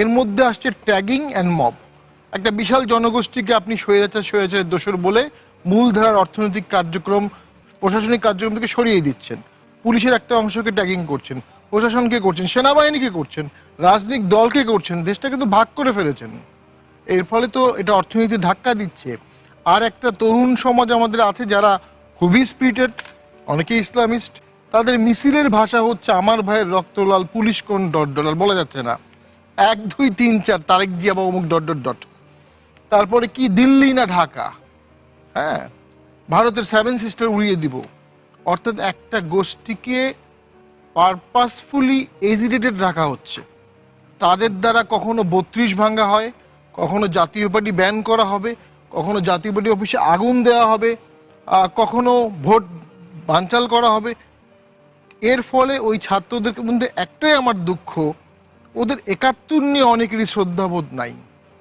এর মধ্যে আসছে ট্যাগিং অ্যান্ড মব একটা বিশাল জনগোষ্ঠীকে আপনি স্বৈরাচার, স্বৈরাচারের দোষর বলে মূলধারার অর্থনৈতিক কার্যক্রম, প্রশাসনিক কার্যক্রম থেকে সরিয়ে দিচ্ছেন। পুলিশের একটা অংশকে ট্যাগিং করছেন, প্রশাসনকে করছেন, সেনাবাহিনীকে করছেন, রাজনৈতিক দলকে করছেন, দেশটা কিন্তু ভাগ করে ফেলেছেন। এর ফলে তো এটা অর্থনীতি ধাক্কা দিচ্ছে। আর একটা তরুণ সমাজ আমাদের আছে যারা খুবই স্পিরিটেড অনেকে ইসলামিস্ট তাদের মিছিলের ভাষা হচ্ছে আমার ভাইয়ের রক্তলাল, পুলিশ কোন ডট ডলার বলা যাচ্ছে না। এক, দুই, তিন, চার, তারেক জিয়া বা অমুক ডট ডট ডট। তারপরে কি, দিল্লি না ঢাকা? হ্যাঁ ভারতের সেভেন সিস্টার উড়িয়ে দিব। অর্থাৎ একটা গোষ্ঠীকে পারপাসফুলি এজিটেটেড রাখা হচ্ছে। তাদের দ্বারা কখনো বত্রিশ ভাঙ্গা হয়, কখনো জাতীয় পার্টি ব্যান করা হবে, কখনো জাতীয় পার্টি অফিসে আগুন দেওয়া হবে কখনো ভোট বানচাল করা হবে। এর ফলে ওই ছাত্রদের মধ্যে একটাই আমার দুঃখ ওদের একাত্তর নিয়ে অনেকেরই শ্রদ্ধাবোধ নাই।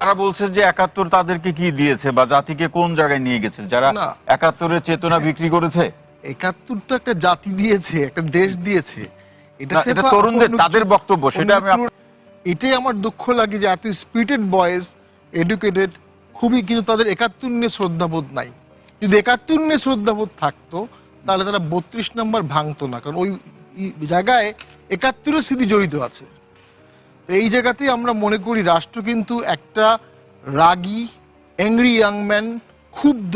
তারা বলছে যে একাত্তর তাদেরকে কি দিয়েছে বা জাতিকে কোন জায়গায় নিয়ে গেছে? যারা। একাত্তরের চেতনা বিক্রি করেছে? একাত্তর তো একটা জাতি দিয়েছে একটা দেশ দিয়েছে। এটা এটা তরুণদের, তাদের বক্তব্য, সেটা আমি এটাই আমার দুঃখ লাগে যে এত স্পিরিটেড বয়েজ এডুকেটেড খুবই কিন্তু তাদের একাত্তর নিয়ে শ্রদ্ধাবোধ নাই। যদি একাত্তর নিয়ে শ্রদ্ধাবোধ থাকতো তাহলে তারা বত্রিশ নম্বর ভাঙতো না। কারণ ওই জায়গায় একাত্তরের স্মৃতি জড়িত আছে। এই জায়গাতেই আমরা মনে করি রাষ্ট্র কিন্তু একটা রাগী অ্যাংরি ইয়াং ম্যান ক্ষুব্ধ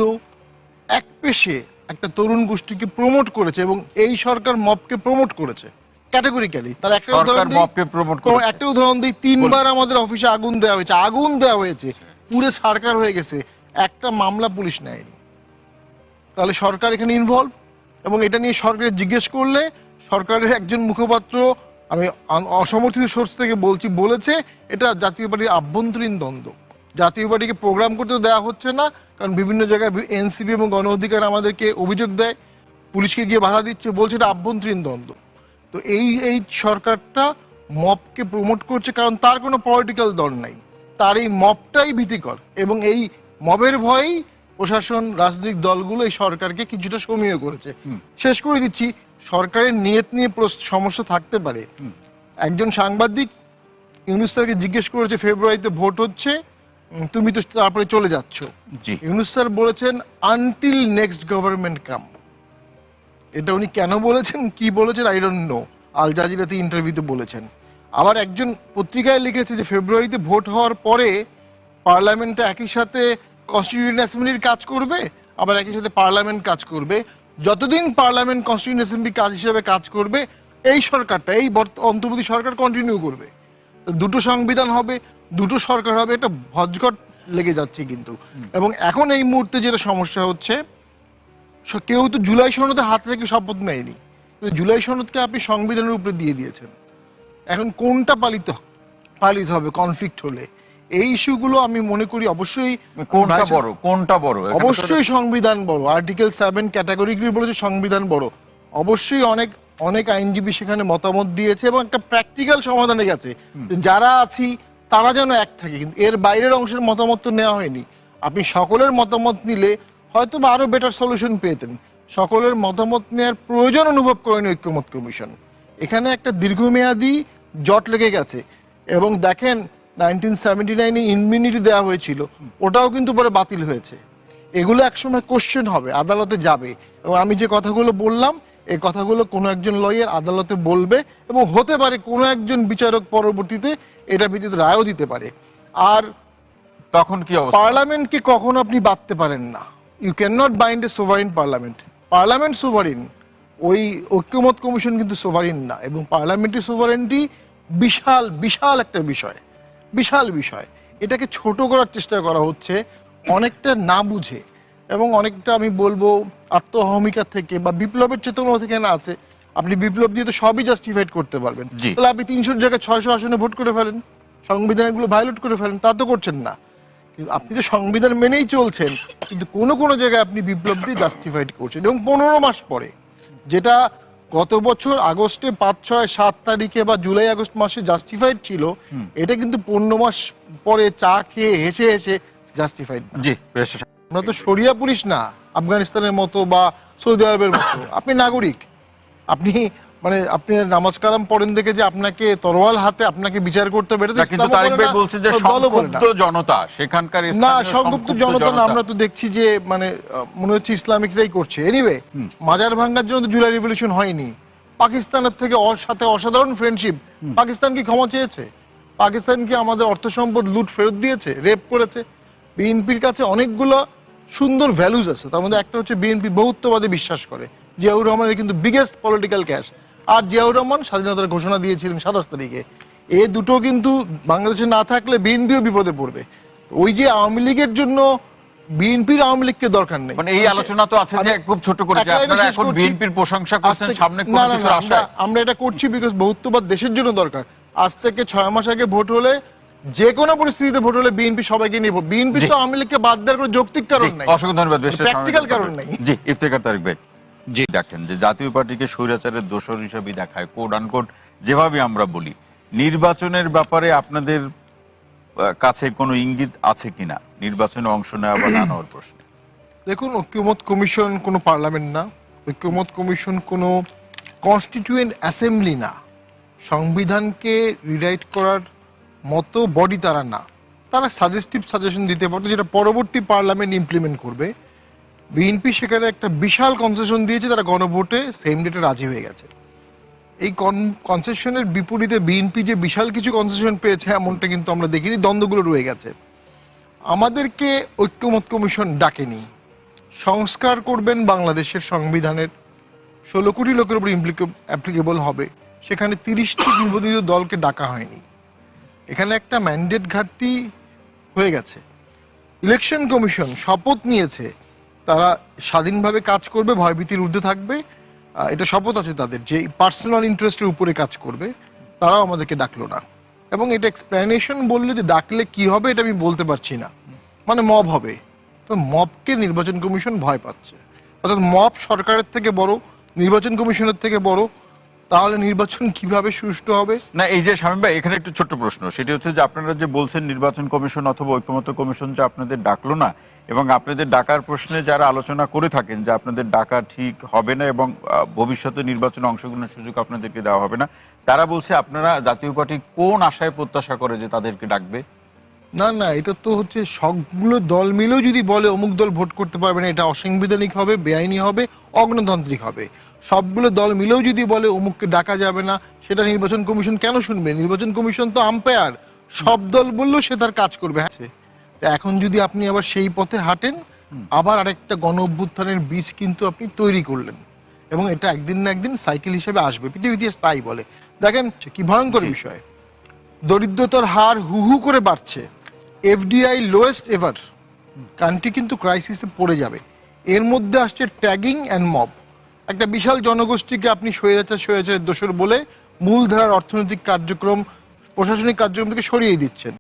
এক পেশে একটা তরুণ গোষ্ঠীকে প্রমোট করেছে এবং এই সরকার মবকে প্রমোট করেছে ক্যাটাগরিক্যালি তার একটা উদাহরণ মবকে promote করেছে। একটা উদাহরণ দিই তিনবার আমাদের অফিসে আগুন দেওয়া হয়েছে। আগুন দেওয়া হয়েছে পুরো সরকার হয়ে গেছে একটা মামলা পুলিশ নেয়নি। তাহলে সরকার এখানে ইনভলভ এবং এটা নিয়ে সরকার জিজ্ঞেস করলে সরকারের একজন মুখপাত্র আমি অসমর্থিত সোর্স থেকে বলছি বলেছে এটা জাতীয় পার্টির আভ্যন্তরীণ দ্বন্দ্ব। জাতীয় পার্টিকে প্রোগ্রাম করতে দেওয়া হচ্ছে না কারণ বিভিন্ন জায়গায় এনসিপি এবং গণ অধিকার আমাদেরকে অভিযোগ দেয় পুলিশকে গিয়ে বাধা দিচ্ছে বলছে এটা আভ্যন্তরীণ দ্বন্দ্ব। তো এই এই সরকারটা মবকে প্রমোট করছে কারণ তার কোনো পলিটিক্যাল দল নাই। তার এই মপটাই ভীতিকর এবং এই মবের ভয়েই প্রশাসন রাজনৈতিক দলগুলো এই সরকারকে কিছুটা সমীহ করেছে। শেষ করে দিচ্ছি সরকারের নিয়ত নিয়ে সমস্যা থাকতে পারে। একজন সাংবাদিক ইউনুস স্যারকে জিজ্ঞেস করেছে ফেব্রুয়ারিতে ভোট হচ্ছে তুমি তো তারপরে চলে যাচ্ছ। ইউনুস স্যার বলেছেন আনটিল নেক্সট গভর্নমেন্ট কাম এটা উনি কেন বলেছেন কি বলেছেন আই ডোন্ট নো আল জাজিরাতে ইন্টারভিউতে বলেছেন। আবার একজন পত্রিকায় লিখেছে যে ফেব্রুয়ারিতে ভোট হওয়ার পরে পার্লামেন্টে একই সাথে কনস্টিটিউশন অ্যাসেম্বলির কাজ করবে আবার একই সাথে পার্লামেন্ট কাজ করবে। যতদিন পার্লামেন্ট কনস্টিটিউশন অ্যাসেম্বলি কাজ হিসেবে কাজ করবে এই সরকারটা এই বর্ত- অন্তর্বর্তী সরকার কন্টিনিউ করবে। দুটো সংবিধান হবে দুটো সরকার হবে এটা ভজঘট লেগে যাচ্ছে কিন্তু। এবং এখন এই মুহূর্তে যেটা সমস্যা হচ্ছে কেউ তো জুলাই সনদে হাত রেখে শপথ নেয়নি। জুলাই সনদকে আপনি সংবিধানের উপরে দিয়ে দিয়েছেন। এখন কোনটা পালিত পালিত হবে কনফ্লিক্ট হলে? এই ইস্যুগুলো আমি মনে করি অবশ্যই কোনটা ভাইস- বড়? কোনটা বড়? অবশ্যই সংবিধান বড়। আর্টিকেল সেভেন ক্যাটাগরিগুলি বলেছে সংবিধান বড়। অবশ্যই অনেক অনেক আইনজীবী সেখানে মতামত দিয়েছে এবং একটা প্র্যাকটিক্যাল সমাধানে গেছে। যারা আছি তারা যেন এক থাকে। কিন্তু এর বাইরের অংশের মতামত তো নেওয়া হয়নি। আপনি সকলের মতামত নিলে হয়তো বা আরও বেটার সলিউশন পেতেন। সকলের মতামত নেওয়ার প্রয়োজন অনুভব করেনি ঐক্যমত কমিশন। এখানে একটা দীর্ঘমেয়াদী জট লেগে গেছে। এবং দেখেন নাইনটিন সেভেন্টি নাইনে ইনমিনিটি দেওয়া হয়েছিল ওটাও কিন্তু পরে বাতিল হয়েছে। এগুলো একসময় কোশ্চেন হবে আদালতে যাবে। এবং আমি যে কথাগুলো বললাম এই কথাগুলো কোনো একজন লয়ার আদালতে বলবে এবং হতে পারে কোনো একজন বিচারক পরবর্তীতে এটা ভিত্তিতে রায়ও দিতে পারে। আর তখন কি পার্লামেন্টকে কখনো আপনি বাঁধতে পারেন না। You can not bind a sovereign parliament parliament sovereign ওই ঐক্যমত কমিশন কিন্তু সোভারিন না। এবং পার্লামেন্টের সোভারেন্টি বিশাল বিশাল একটা বিষয়। বিশাল বিষয়। এটাকে ছোট করার চেষ্টা করা হচ্ছে অনেকটা না বুঝে এবং অনেকটা আমি বলব আত্মহমিকা থেকে বা বিপ্লবের চেতনা থেকে না আছে। আপনি বিপ্লব দিয়ে তো সবই জাস্টিফাইড করতে পারবেন। তাহলে আপনি তিনশোর জায়গায় ছয়শো আসনে ভোট করে ফেলেন সংবিধানগুলো ভায়োলেট করে ফেলেন তা তো করছেন না। কিন্তু আপনি তো সংবিধান মেনেই চলছেন কিন্তু কোনো কোনো জায়গায় আপনি বিপ্লব দিয়ে জাস্টিফাইড করছেন। এবং পনেরো মাস পরে যেটা গত বছর আগস্টে পাঁচ ছয় সাত তারিখে বা জুলাই আগস্ট মাসে জাস্টিফাইড ছিল। এটা কিন্তু পনেরো মাস পরে চা খেয়ে হেসে হেসে জাস্টিফাইড জি বেশ। আমরা তো সরিয়া পুলিশ না আফগানিস্তানের মতো বা সৌদি আরবের মতো। আপনি নাগরিক। আপনি মানে আপনি নামাজ কালাম পড়েন দেখে যে আপনাকে তরোয়াল হাতে আপনাকে বিচার করতে হবে এটা তো তা কিন্তু তারিক ভাই বলছে যে। সংক্ষুব্ধ জনতা সেখানকার না সংক্ষুব্ধ জনতা না আমরা তো দেখছি যে মানে মনে হচ্ছে ইসলামিকরাই করছে। এনিওয়ে মাজার ভাঙ্গার জন্য তো জুলাই রেভলিউশন হয়নি। পাকিস্তানের থেকে ওর সাথে অসাধারণ ফ্রেন্ডশিপ পাকিস্তান কি ক্ষমা চেয়েছে? পাকিস্তান কি আমাদের অর্থ সম্পদ লুট ফেরত দিয়েছে? রেপ করেছে? বিএনপির কাছে অনেকগুলো সুন্দর ভ্যালুজ আছে। তার মধ্যে একটা হচ্ছে বিএনপি বহুত্ববাদে বিশ্বাস করে। জিয়াউর রহমানের কিন্তু বিগেস্ট পলিটিক্যাল ক্যাশ আর জিয়াউর রহমান স্বাধীনতার ঘোষণা দিয়েছিলেন সাতাশ তারিখে। এ দুটো কিন্তু বাংলাদেশে না থাকলে বিএনপিও বিপদে পড়বে। ওই যে আওয়ামী লীগের জন্য বিএনপির আওয়ামী লীগকে দরকার নেই। মানে এই আলোচনা তো আছে যে খুব ছোট করে আপনারা এখন বিএনপির প্রশংসা করছেন সামনে কোনো না, কিছুর আমরা- এটা করছি বিকজ বহুত্ববাদ দেশের জন্য দরকার। আজ থেকে ছয় মাস আগে ভোট হলে যে কোনো পরিস্থিতিতে ভোট হলে বিএনপি সবাইকে নিয়ে বিএনপি তো আওয়ামী লীগকে বাদ দেওয়ার কোনো যৌক্তিক কারণ নাই। অসংখ্য ধন্যবাদ প্র্যাকটিক্যাল কারণ নাই। জি ইফতেখার তারিক ভাই। জি দেখেন যে জাতীয় পার্টিকে স্বৈরাচারের দোষর হিসাবে দেখায় কোড আনকোড যেভাবে আমরা বলি। নির্বাচনের ব্যাপারে আপনাদের কাছে কোনো ইঙ্গিত আছে কিনা? নির্বাচনে অংশ নেওয়া বা না নেওয়ার প্রশ্নে। দেখুন, ঐক্যমত কমিশন কোনো পার্লামেন্ট না। ঐক্যমত কমিশন কোনো কনস্টিটিউয়েন্ট অ্যাসেম্বলি না। সংবিধানকে রিরাইট করার মতো বডি তারা না। তারা সাজেস্টিভ সাজেশন দিতে পারতো যেটা পরবর্তী পার্লামেন্ট ইমপ্লিমেন্ট করবে। বিএনপি সেখানে একটা বিশাল কনসেশন দিয়েছে, তারা গণভোটে সেম ডেটে রাজি হয়ে গেছে। এই কনসেশনের বিপরীতে বিএনপি যে বিশাল কিছু কনসেশন পেয়েছে, এমনটা কিন্তু আমরা দেখিনি, দ্বন্দ্বগুলো রয়ে গেছে। আমাদেরকে ঐক্যমত কমিশন ডাকেনি। সংস্কার করবেন বাংলাদেশের সংবিধানের। ষোলো কোটি লোকের উপর অ্যাপ্লিকেবল হবে। সেখানে তিরিশটি নিবন্ধিত দলকে ডাকা হয়নি। এখানে একটা ম্যান্ডেট ঘাটতি হয়ে গেছে। ইলেকশন কমিশন শপথ নিয়েছে। তারা স্বাধীনভাবে কাজ করবে, ভয়ভীতির ঊর্ধ্বে থাকবে। এটা শপথ আছে তাদের যে পার্সোনাল ইন্টারেস্টের উপরে কাজ করবে। তারাও আমাদেরকে ডাকলো না। এবং এটা এক্সপ্লেনেশন বললে যে ডাকলে কি হবে এটা আমি বলতে পারছি না। মানে মব হবে। তো মবকে নির্বাচন কমিশন ভয় পাচ্ছে। অর্থাৎ মব সরকারের থেকে বড়, নির্বাচন কমিশনের থেকে বড় তাহলে নির্বাচন কীভাবে সুষ্ঠু হবে? না, এই যে স্বামী ভাই, এখানে একটু ছোট্ট প্রশ্ন। সেটি হচ্ছে যে আপনারা যে বলছেন নির্বাচন কমিশন অথবা ঐক্যমত কমিশন যে আপনাদের ডাকলো না, এবং আপনাদের ডাকার প্রশ্নে যারা আলোচনা করে থাকেন যে আপনাদের ডাকা ঠিক হবে না এবং ভবিষ্যতে নির্বাচনে অংশগ্রহণের সুযোগ আপনাদেরকে দেওয়া হবে না, তারা বলছে আপনারা জাতীয় পার্টি কোন আশায় প্রত্যাশা করে যে তাদেরকে ডাকবে? না না এটা তো হচ্ছে সবগুলো দল মিলেও যদি বলে অমুক দল ভোট করতে পারবে না এটা অসাংবিধানিক হবে বেআইনি হবে অগ্নতান্ত্রিক হবে। সবগুলো দল মিলেও যদি বলে অমুককে ডাকা যাবে না সেটা নির্বাচন কমিশন কেন শুনবে? নির্বাচন কমিশন তো আম্পায়ার সব দল বললেও সে তার কাজ করবে হ্যাঁ? তো এখন যদি আপনি আবার সেই পথে হাঁটেন আবার আরেকটা গণ অভ্যুত্থানের বীজ কিন্তু আপনি তৈরি করলেন। এবং এটা একদিন না একদিন সাইকেল হিসেবে আসবে পৃথিবী ইতিহাস তাই বলে। দেখেন কি ভয়ঙ্কর বিষয়। দরিদ্রতার হার হু হু করে বাড়ছে। এফডিআই লোয়েস্ট এভার কান্ট্রি কিন্তু ক্রাইসিসে পড়ে যাবে। এর মধ্যে আসছে ট্যাগিং অ্যান্ড মব একটা বিশাল জনগোষ্ঠীকে আপনি স্বৈরাচার, স্বৈরাচারের দোষর বলে মূলধারার অর্থনৈতিক কার্যক্রম, প্রশাসনিক কার্যক্রম থেকে সরিয়ে দিচ্ছেন।